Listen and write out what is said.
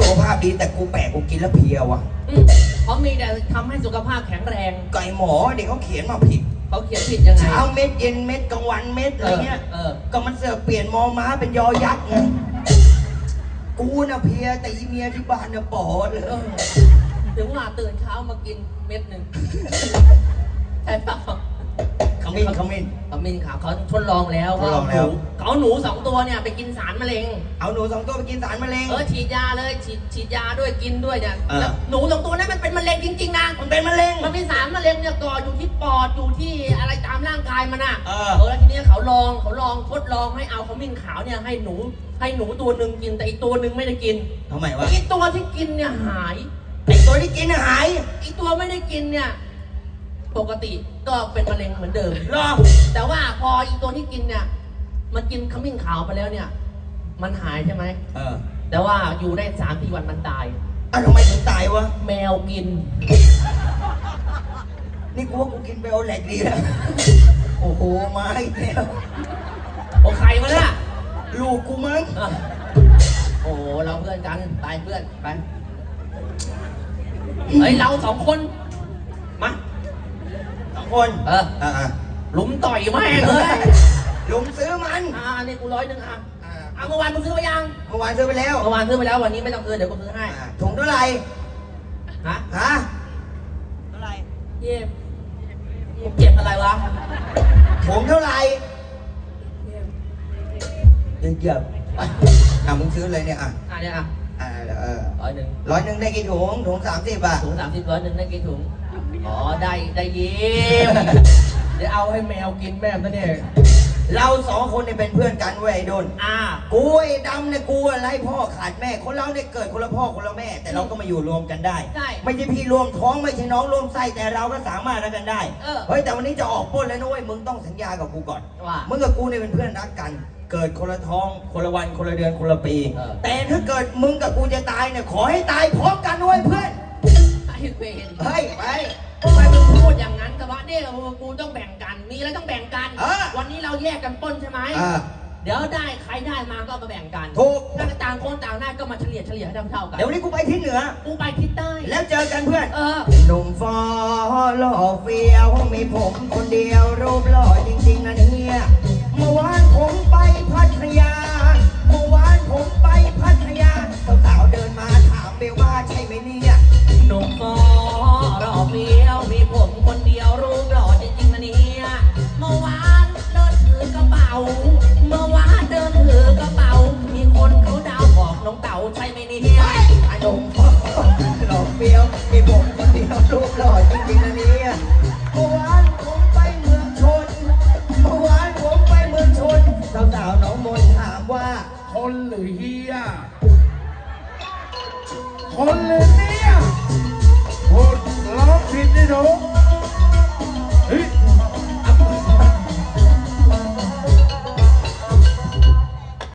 สุขภาพดีแต่กูแปลกกูกินแล้วเพลียว่ะอืมเขามีแต่ทำให้สุขภาพแข็งแรง ไก่หมอเด็กเขาเขียนมาผิดเขาเขียนผิดยังไงเช้าเม็ดเย็นเม็ดกลางวันเม็ดอะไรเงี้ย เออ ก็มันเสือกเปลี่ยนมอม้าเป็นยอยักษ์ไง กูน่ะเพลียแต่อีเมียที่บ้านน่ะปอดเลยเออถึงว่าตื่นเช้ามากินเม็ดหนึ่งใช่ปะข มิ้นขมิ้น ขมิ้นขาวเขาทดลองแล้วทดลองแล้วเขาหนูสองตัวเนี่ยไปกินสารมะเร็ง เอาหนูสองตัวไปกินสารมะเร็ง เออฉีดยาเลยฉีดฉีดยาด้วยกินด้วยเนี่ยเออ แล้วหนูสองตัวนั้นมันเป็นมะเร็งจริงๆนะมันเป็นมะเร็ง มันเป็นสารมะเร็งเนี่ยก่ออยู่ที่ปอดอยู่ที่อะไรตามร่างกายมันอะเออ แล้วทีเนี้ยเขาลองเขาลองทดลองให้เอาขมิ้นขาวเนี่ยให้หนูให้หนูตัวหนึ่งกินแต่อีกตัวหนึ่งไม่ได้กินทำไมวะอีกตัวที่กินเนี่ยหาย ไอตัวที่กินน่ะหาย อีกตัวไม่ได้กินเนี่ย ปกติก็เป็นมะเร็งเหมือนเดิม รอแต่ว่าพออีกตัวที่กินเนี่ย มันกินขมิ้นขาวไปแล้วเนี่ย มันหายใช่ไหม เออแต่ว่าอยู่ได้สามสี่วันมันตาย อะทำไมถึงตายวะ แมวกิน นี่กูว่ากูกินไปโอแลกดีแล้ว โอ้โหมาอีกแล้วโอ้ใครมาเนี่ยลูกกูมั้งอะโอ้โหเราเพื่อนกันไปเพื่อนไป เฮ้ย เราสองคนมาสอง คนเอออ่าอ่าหลุมต่อยแม่งเลยลุงซื้อมัน อ่านี่กูร้อยหนึ่งอะอ่าเอาเมื่อวานมึงซื้อไปยังเมื่อวานซื้อไปแล้วเมื่อวานซื้อไปแล้ววันนี้ไม่ต้องซื้อเดี๋ยวกูซื้อให้อ่าถุงเท่าไหร่ฮะฮะเย็บมึงเก็บอะไรวะถุงเท่าไหร่เดี๋ยวอะมึงซื้อเลยเนี่ยอะอะเนี่ยอะอ่าเออร้อยหนึ่งร้อยหนึ่งได้กี่ถุงถุงสามสิบอะถุงสามสิบร้อยหนึ่งได้กี่ถุง อ๋อได้ได้เยิ้มเดี๋ยวเอาให้แมวกินแม่ซะเนี่ยเราสองคนเนี่ยเป็นเพื่อนกันเว้ยไอ้ดนอ่า กูไอ้ดำเนี่ยกูอะไรพ่อขาดแม่ คนเราเนี่ยเกิดคนละพ่อคนละแม่ แต่เราก็มาอยู่รวมกันได้ ใช่ไม่ใช่พี่รวมท้องไม่ใช่น้องรวมไส้แต่เราก็สามารถรักกันได้ เออเฮ้ยแต่วันนี้จะออกปล้นแล้วนะเว้ยมึงต้องสัญญากับกูก่อนว่ามึงกับกูเนี่ยเป็นเพื่อนรักกัน เกิดคนละท้อง คนละวันคนละเดือนคนละปี เออ แต่ถ้าเกิดมึงกับกูจะตายเนี่ยขอให้ตายพร้อมกันด้วยเพื่อน ไอ้เวรเฮ้ยไป ทำไมมึงพูดอย่างนั้นกับว่าเนี่ยกูต้องแบ่งกันมีอะไรต้องแบ่งกัน เออวันนี้เราแยกกันปล้นใช่ไหมอ่าเดี๋ยวได้ใครได้มาก็มาแบ่งกันถูก ถ้าต่างคนต่างได้ก็มาเฉลี่ยเฉลี่ยให้เท่าๆกันเดี๋ยววันนี้กูไปที่เหนือ กูไปทิศใต้แล้วเจอกันเพื่อน เออ หนุ่มฟอหล่อเฟี้ยวมีผมคนเดียวรูปหล่อจริงๆนะเนี่ย เมื่อวานผมไปพัทยา หรือเฮียคนเลยเนี่ยโหดร้องผิดนี่หรอ